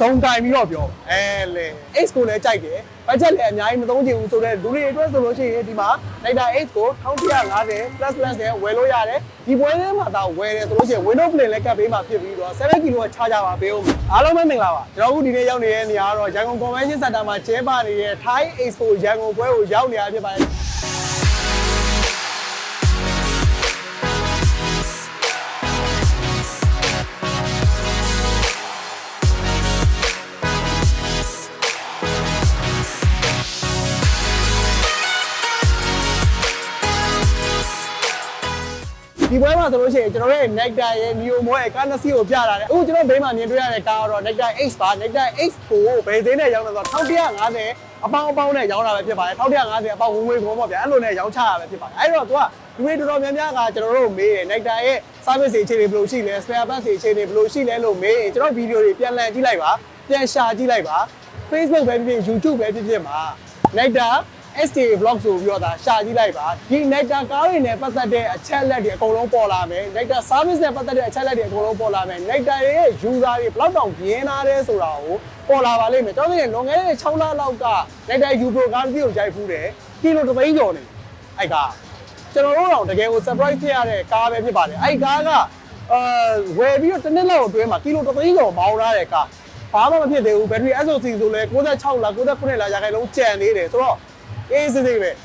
ဇုံတိုင်ပြီးတော့ပြောအဲလေ X ကိုလည်းကြိုက်တယ်ဘတ်ဂျက်လည်းအများကြီးမသုံးချင်ဘူးဆိုတော့လူတွေအတွက်ဆိုလို့ရှိရင်ဒီမှာ Data X ကို1150 plus plus နဲ့ဝယ်လို့ရတယ်ဒီပွဲထဲမှာဒါဝယ်တယ်ဆိုလို့ရှိရင် Windows Play လည်းကပ်ပေးမှာဖြစ်ပြီးတော့7 kg ချာကြပါပေးဦးအားလုံးပဲမင်္ဂလာပါကျွန်တော်တို့ဒီနေ့ရောက်နေတဲ့နေရာကတော့ရန်ကုန် Convention Center မှာကျင်းပနေတဲ့ Thai Expo ရန်ကုန်ပွဲကိုရောက်နေတာဖြစ်ပါတယ် ဒီပွဲမှာဆိုလို့ရှိရင်ကျွန်တော်ရဲ့ Nectar ရဲ့ Neo Mo ရဲ့ကားနှစ်စီးကိုပြလာတယ်အခုကျွန်တော်ဘေးမှာမြင်တွေ့ရတဲ့ကားကတော့ Nectar X ပါ Nectar X ကိုဘယ်ဈေးနဲ့ရောင်းလဲဆိုတော့1150အပေါင်းအပေါင်းနဲ့ရောင်းတာပဲဖြစ်ပါတယ်1150အပေါင်းဝင်ဝင်ကုန်ပေါ့ဗျာအဲ့လိုနဲ့ရောင်းချတာပဲဖြစ်ပါတယ်အဲ့တော့သူကဒီနေ့တော်တော်များများကကျွန်တော်တို့မေးတယ် Nectar ရဲ့ service တွေအခြေအနေဘယ်လိုရှိလဲ spare parts တွေအခြေအနေဘယ်လိုရှိလဲလို့မေးရင်ကျွန်တော်ဗီဒီယိုတွေပြန်လည်ကြည့်လိုက်ပါပြန်ရှာကြည့်လိုက်ပါ Facebook ပဲဖြစ်ဖြစ် YouTube ပဲဖြစ်ဖြစ်မှာ Nectar STA vlog ဆိုပြီးတော့ဒါရှာကြည့်လိုက်ပါဒီ Nectar ကားတွေနဲ့ပတ်သက်တဲ့အချက်လက်တွေအကုန်လုံးပေါ်လာမယ် Nectar service နဲ့ပတ်သက်တဲ့အချက်လက်တွေအကုန်လုံးပေါ်လာမယ် Nectar ရဲ့ user တွေဘယ်လောက်တောင်ပြင်းလာတယ်ဆိုတာကိုပေါ်လာပါလိမ့်မယ်ကျွန်တော်တို့လွန်ခဲ့တဲ့6လလောက်က Nectar U Pro ကားတစ်စီးကိုကြိုက်ဖူးတယ်ကီလိုတစ်သိန်းကျော်နေအဲ့ကားကျွန်တော်တို့တော့တကယ်ကို surprise ဖြစ်ရတဲ့ကားပဲဖြစ်ပါတယ်အဲ့ကားကအာဝယ်ပြီးတော့တစ်နှစ်လောက်အတွင်းမှာကီလိုတစ်သိန်းကျော်မောင်းလာတဲ့ကားဘာမှမဖြစ်သေးဘူးဘက်ထရီ SOC ဆိုလဲ66လား69လားရာခိုင်နှုန်းကျန်နေတယ်ဆိုတော့ အေးစစ်စစ်ပဲအဲ့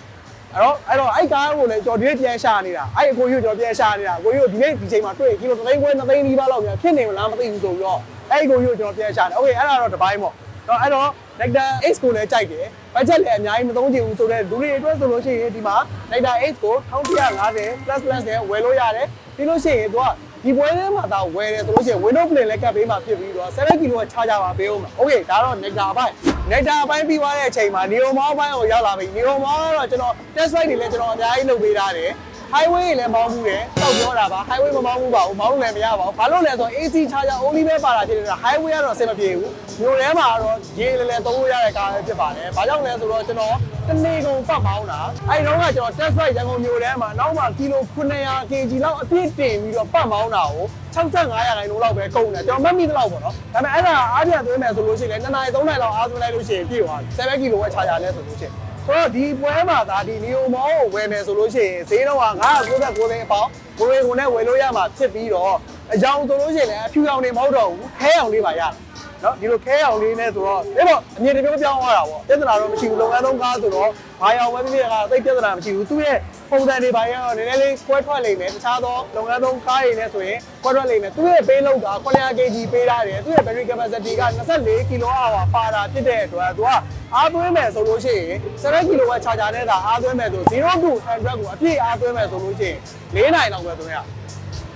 တော့အဲ့တော့အဲ့ကားကိုလည်းကျွန်တော်ဒီနေ့ပြန်ရှာနေတာအဲ့အကိုကြီးကိုကျွန်တော်ပြန်ရှာနေတာအကိုကြီးကိုဒီနေ့ဒီချိန်မှာတွေ့ကီလို3သိန်းခွဲ2သိန်းနီးပါးလောက်များဖြစ်နေမလားမသိဘူးဆိုပြီးတော့အဲ့အကိုကြီးကိုကျွန်တော်ပြန်ရှာတယ်โอเคအဲ့ဒါတော့တစ်ပိုင်းပေါ့တော့အဲ့တော့ Nectar X ကိုလည်းကြိုက်တယ်ဘတ်ဂျက်လည်းအများကြီးမသုံးချင်ဘူးဆိုတော့လူတွေအတွက်ဆိုလို့ရှိရင်ဒီမှာ Nectar X ကို1150 plus plus နဲ့ဝယ်လို့ရတယ်ပြီးလို့ရှိရင်သူက ဒီပွဲထဲမှာဒါဝယ်တယ်ဆိုလို့ရှိရင် window plane လည်းကပ်ပေးမှာဖြစ်ပြီးတော့7 kilo ချားကြပါပေးဦးမှာ okay ဒါတော့ nectar ဘိုင်း nectar ဘိုင်းပြီးသွားတဲ့အချိန်မှာ neo mall ဘိုင်းကိုရောက်လာပြီ neo mall ကတော့ကျွန်တော် test ride တွေလည်းကျွန်တော်အများကြီးလုပ်ပေးထားတယ် highway တွေလည်းမောင်းမှုတယ်တောက်ပြောတာပါ highway မမောင်းဘူးပါဘူးမောင်းလို့လည်းမရပါဘူးဘာလို့လဲဆိုတော့ AC charger only ပဲပါတာဖြစ်နေတာ highway ကတော့အဆင်မပြေဘူးမြို့ထဲမှာတော့ရေလည်းလည်းသုံးလို့ရတဲ့ကားပဲဖြစ်ပါတယ်ဘာကြောင့်လဲဆိုတော့ကျွန်တော်တနေ့ကုန်ပတ်မောင်းတာအဲဒီတော့ကကျွန်တော် test ride ရန်ကုန်မြို့ထဲမှာနောက်မှကီလို900 kg လောက်အပြည့်တင်ပြီးတော့ပတ်မောင်းတာကို65ရာခိုင်နှုန်းလောက်ပဲကုန်တယ်ကျွန်တော်မတ်မိသလောက်ပေါ့နော်ဒါပေမဲ့အဲ့ဒါအားပြန်သွင်းမယ်ဆိုလို့ရှိရင်လည်း2နာရီ3နာရီလောက်အားသွင်းလိုက်လို့ရှိရင်ပြည့်သွားပြီ7 kg ဝက် charger နဲ့ဆိုလို့ရှိရင် ဆိုတော့ဒီပွဲမှာဒါဒီနီယိုမောကိုဝယ်မယ်ဆိုလို့ရှိရင်ဈေးတော့က999သိန်းအပေါင်းကိုယ်ကိုယ်နဲ့ဝယ်လို့ရမှာဖြစ်ပြီးတော့အကြောင်းဆိုလို့ရှိရင်လည်းအဖြူရောင်တွေမဟုတ်တော့ဘူးခဲရောင်လေးပါရတယ် နော်ဒီလိုခဲရောင်လေးနဲ့ဆိုတော့ဒါပေါ့အမြင်တစ်မျိုးပြောင်းသွားတာပေါ့ပြဿနာတော့မရှိဘူးလုပ်ငန်းသုံးကားဆိုတော့ဘာရောင်ပဲဖြစ်ဖြစ်ကသိပြဿနာမရှိဘူးသူ့ရဲ့ပုံစံတွေဘာရောနည်းနည်းလေးကွဲထွက်လိမ့်မယ်တခြားသောလုပ်ငန်းသုံးကားတွေနဲ့ဆိုရင်ကွဲထွက်လိမ့်မယ်သူ့ရဲ့ပေးလောက်က900 kg ပေးထားတယ်သူ့ရဲ့ battery capacity က24 kWh ပါတာဖြစ်တဲ့အတွက်သူကအားသွင်းမယ်ဆိုလို့ရှိရင်7 kW charger နဲ့သာအားသွင်းမယ်ဆို0 to 100ကိုအပြည့်အားသွင်းမယ်ဆိုလို့ရှိရင်4နိုင်လောက်ပဲသွင်းရ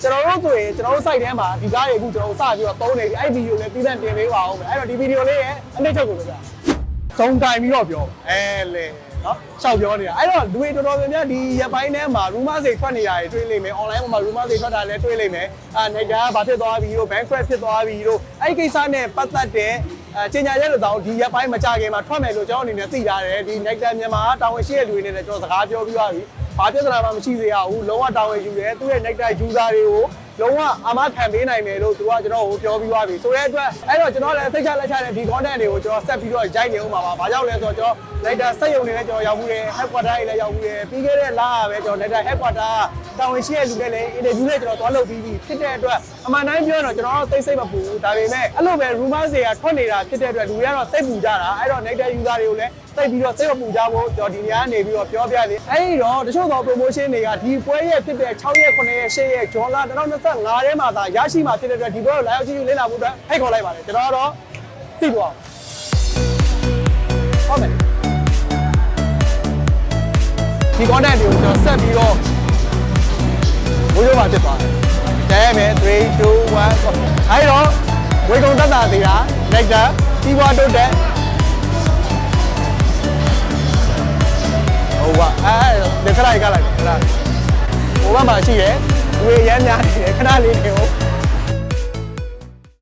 ကျွန်တော်တို့ဆိုရင်ကျွန်တော်တို့ site ထဲမှာဒီကားတွေအခုကျွန်တော်တို့စပြီးတော့သုံးနေပြီအဲ့ဒီဗီဒီယိုလည်းပြီးတဲ့တင်ပေးပါအောင်မယ်အဲ့တော့ဒီဗီဒီယိုလေးရဲ့အနည်းချုပ်ကိုပြောပြဇုံတိုင်ပြီးတော့ပြောအဲလေနော်ရှောက်ပြောနေတာအဲ့တော့လူတွေတော်တော်များများဒီရက်ပိုင်းထဲမှာ rumor တွေထွက်နေတာတွေတွေ့လိမ့်မယ် online ပေါ်မှာ rumor တွေထွက်တာလည်းတွေ့လိမ့်မယ်အာ Nectar ကဘာဖြစ်သွားပြီလို့ bank crash ဖြစ်သွားပြီလို့အဲ့ဒီကိစ္စနဲ့ပတ်သက်တဲ့အဲကျင်ညာရက်လို့တောင်ဒီရက်ပိုင်းမကြခင်မှာထွက်မယ်လို့ကျွန်တော်အနေနဲ့သိထားတယ်ဒီ Nectar မြန်မာတာဝန်ရှိတဲ့လူတွေနဲ့လည်းကျွန်တော်စကားပြောပြီးသွားပြီ ဘာပြဿနာမှမရှိသေးရဘူးလုံးဝတာဝန်ယူတယ်သူ့ရဲ့ Nectar user တွေကိုလုံးဝအာမခံပေးနိုင်မယ်လို့သူကကျွန်တော်ကိုပြောပြီးသွားပြီဆိုတဲ့အတွက်အဲ့တော့ကျွန်တော်လည်းစိတ်ချလက်ချတဲ့ဒီ content တွေကိုကျွန်တော်ဆက်ပြီးတော့ရိုက်နေဦးမှာပါ။ဘာကြောင့်လဲဆိုတော့ကျွန်တော် Nectar စက်ရုံတွေလည်းကျွန်တော်ရောက်မှုတယ် headquarter တွေလည်းရောက်မှုတယ်ပြီးခဲ့တဲ့လကပဲကျွန်တော် Nectar headquarter တာဝန်ရှိတဲ့လူတွေလည်း interview နဲ့ကျွန်တော်သွားလုပ်ပြီးပြီဖြစ်တဲ့အတွက် အမှန်တိုင်းပြောရင်တော့ကျွန်တော်တို့သိစိတ်မပူဘူးဒါပေမဲ့အဲ့လိုပဲ rumor တွေကထွက်နေတာဖြစ်တဲ့အတွက်လူတွေကတော့စိတ်ပူကြတာအဲ့တော့ Nectar user တွေကိုလည်းသိပြီးတော့စိတ်မပူကြဖို့ကျွန်တော်ဒီနေရာကနေပြီးတော့ပြောပြသေးအဲ့ဒီတော့တချို့သော promotion တွေကဒီပွဲရဲ့ဖြစ်တဲ့6ရက်9ရက်10ရက်ဂျွန်လာ2025ထဲမှာသာရရှိမှာဖြစ်တဲ့အတွက်ဒီပွဲကိုလာရောက်ကြည့်လေ့လာဖို့အတွက်ဖိတ်ခေါ်လိုက်ပါတယ်ကျွန်တော်ကတော့သိသွားအောင်ဟုတ်မယ်ဒီ content တွေကိုကျွန်တော်ဆက်ပြီးတော့ဘိုးရိုးပါဖြစ်သွားတယ်တဲမ ယ်3 2 1အဲ့တော့ဝေကုံတက်တာသေးတာ nectar ပြီးပွားတုတ်တဲ့ဟိုကအဲဒါခဏကြီးကလိုက်ခဏဟိုဘက်မှာရှိရယ်ဝေရမ်းများနေတယ်ခဏလေးနေဟုတ်